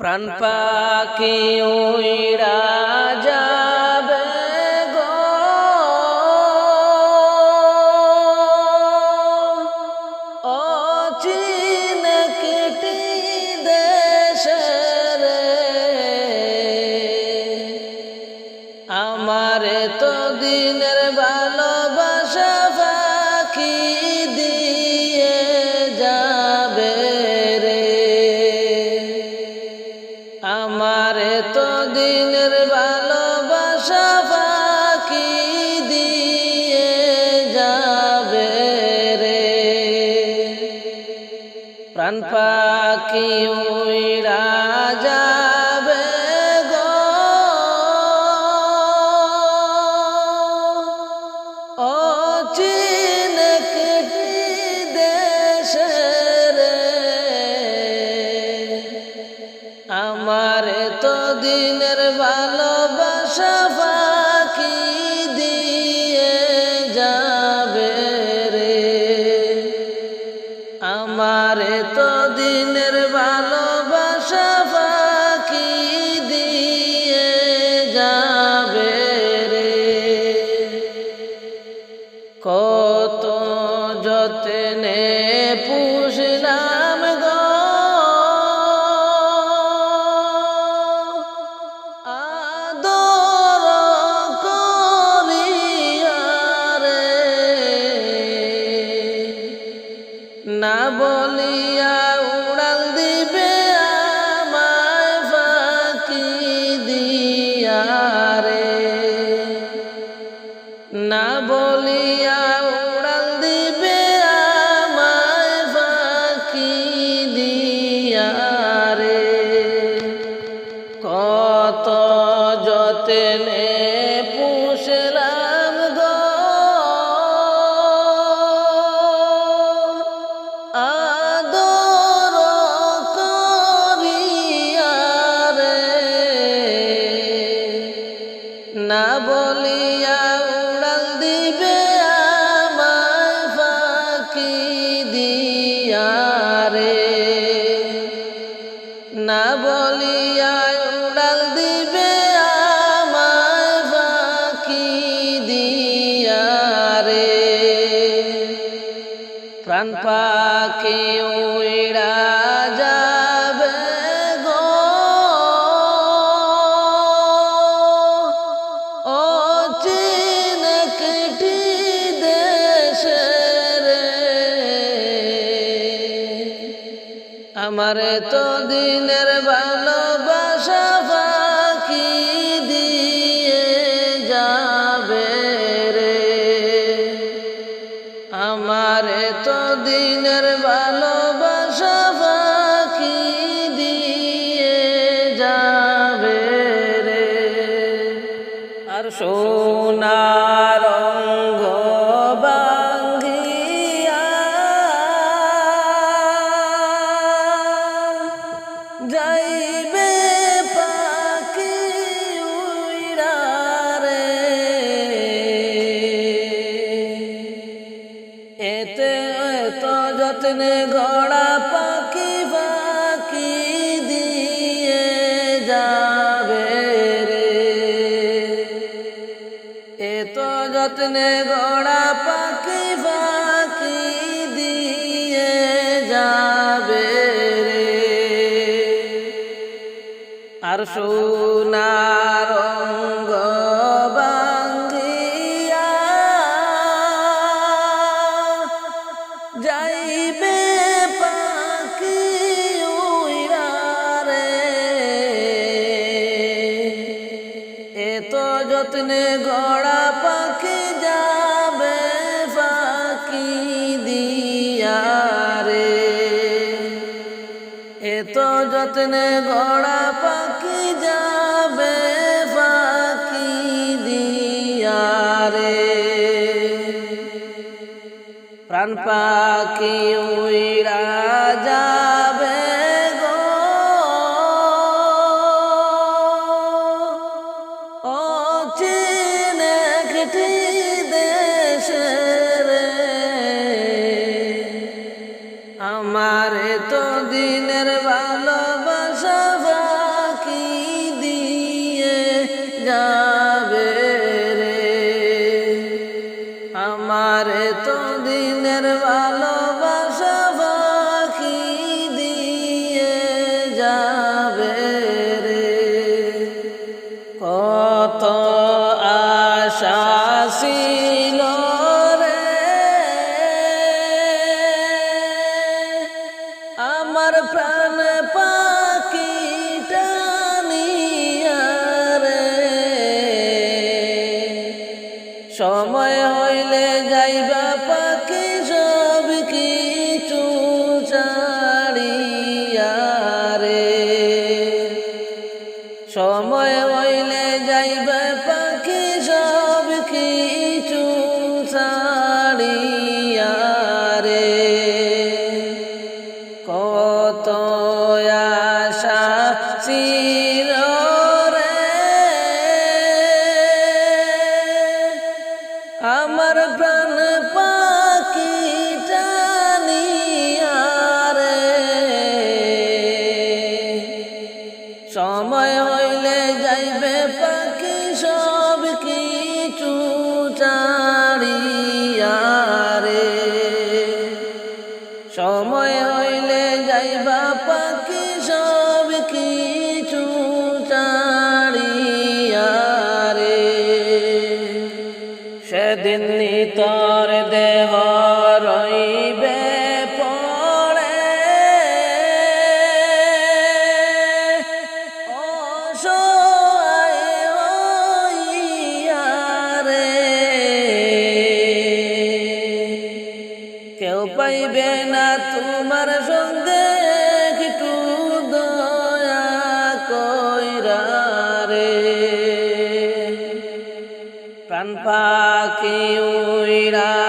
প্রাণ পাখি ওই রাজা। প্রাণ পাখি উড়ে এত যত্নে গড়া পাখি যাবে ফাঁকি দিয়া রে। এত যত্নে গড়া পাখি যাবে ফাঁকি দিয়া রে। প্রাণ পাখি উই কেউ পাইবে না তোমার সঙ্গে একটু দয়া কইরা রে। প্রাণ পাখি উইরা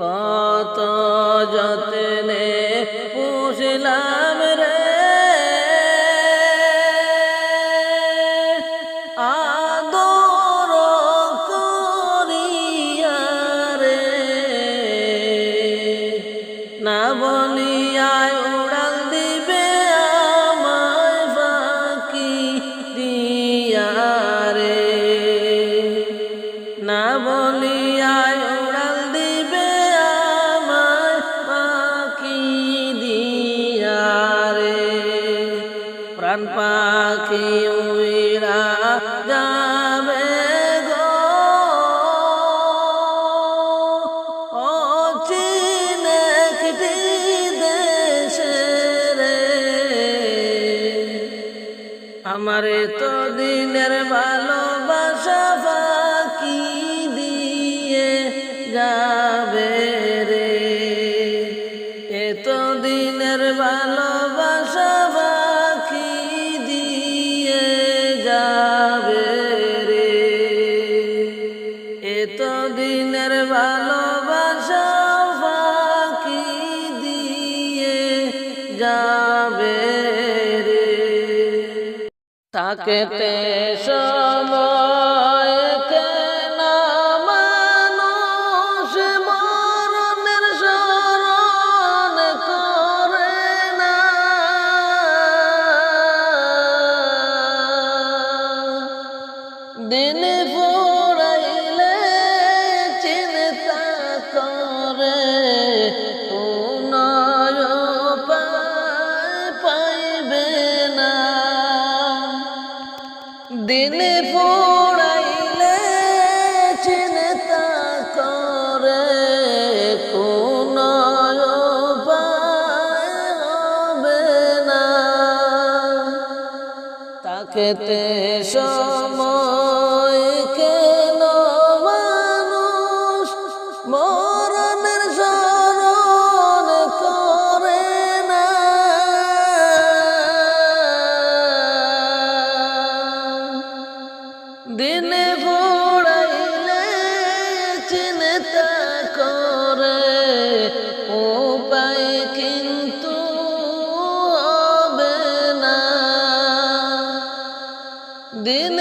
কত যত্নে পুষলা আমার তো দিনের ভালোবাসা বাকি দিয়ে যাবে। থাকতে দিনে পোড়াইলে চিন্তা করে কোন হবে না। তাকে তে cadê, né?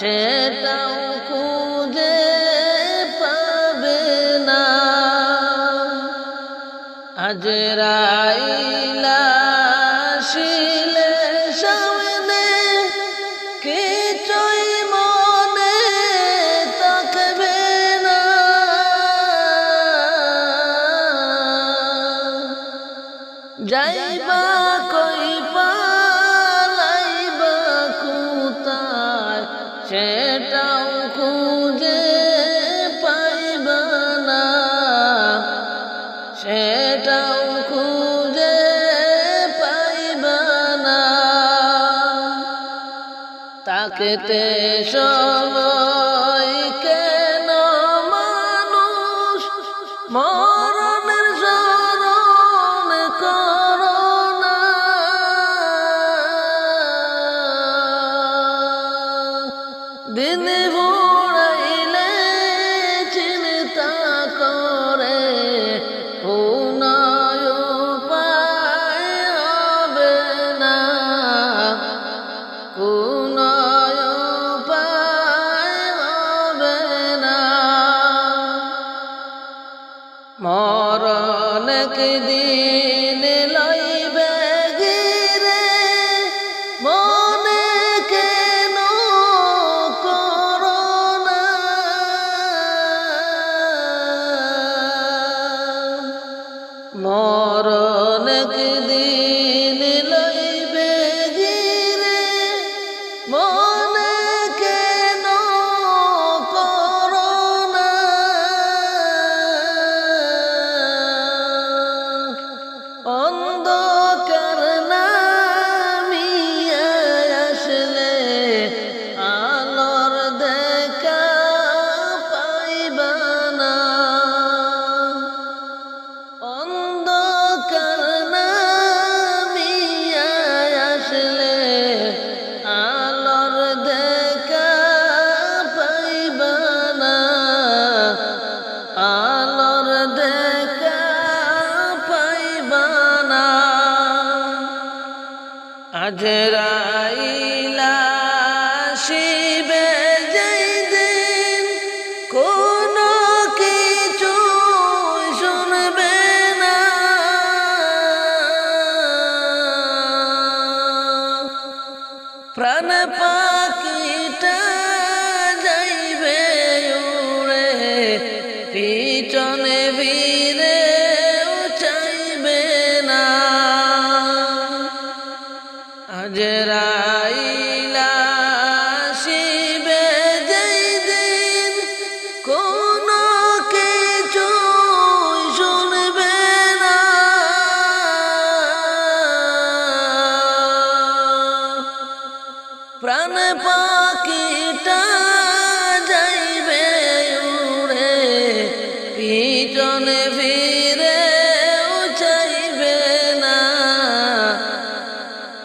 সেটাও খুঁজে পাবে না। আজরা পেতে সময় কেন মানুষ মরা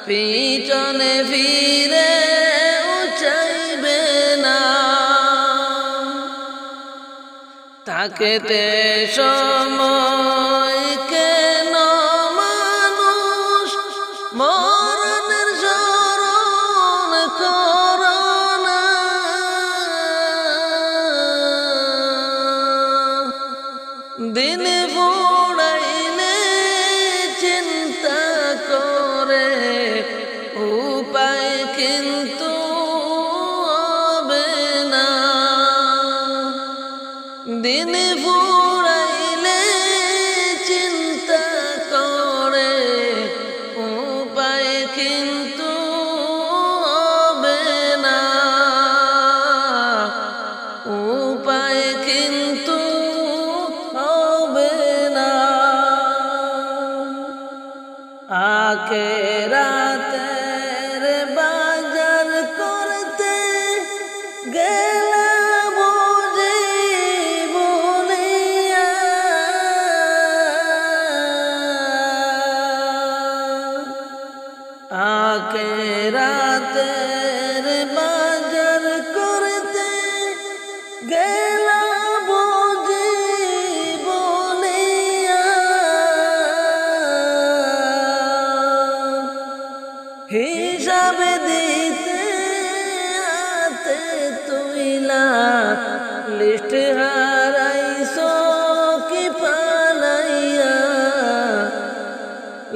পিছনে ফিরে উচাইবে না। তাকেতে সময় উপায় কিন্তু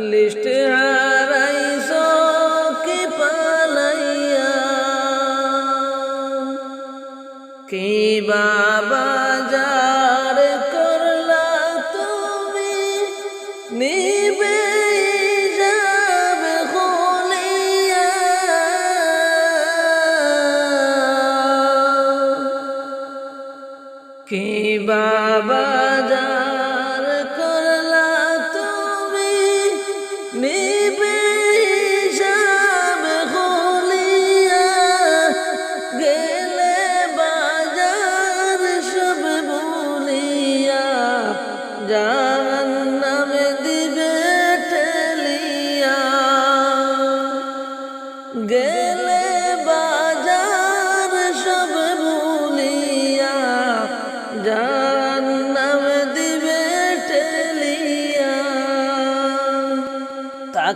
লিস্টে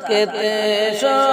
তাকেতে সব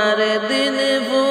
তোমার দিন ভুল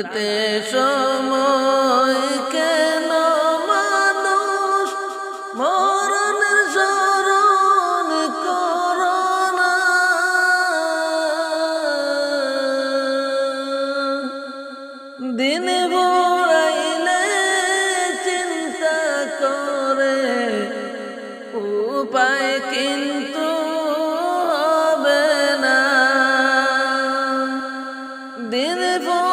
এতে সময় কেন মানুষ মরণের স্মরণ করোনা দিন বড়াইলে চিন্তা করে, উপায় কিন্তু হবে না। দিন বড়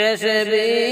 শেষ বি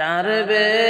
চার বেহারার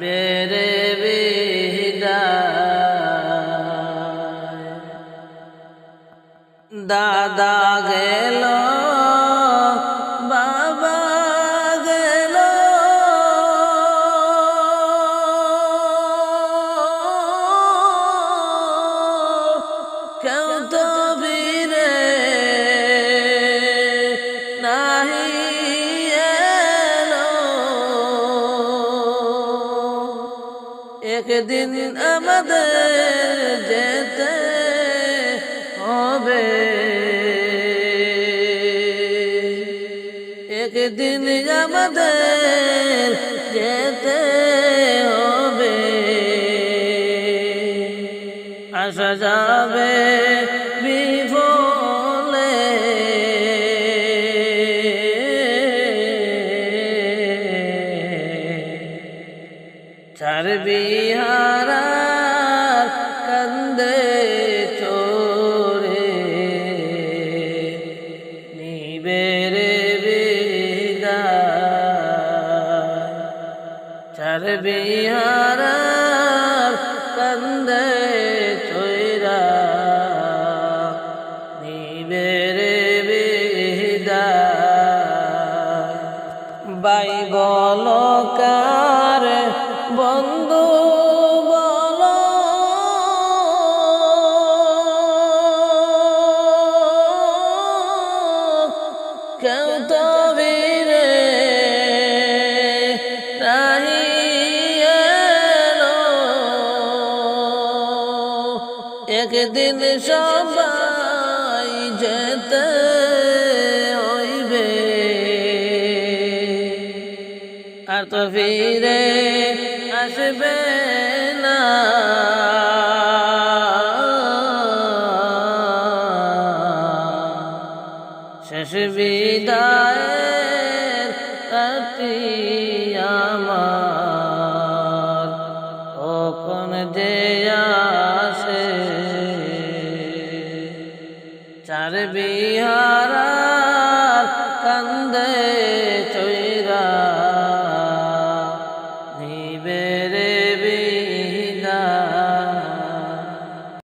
বিদায়। দাদা গেল একদিন সবাই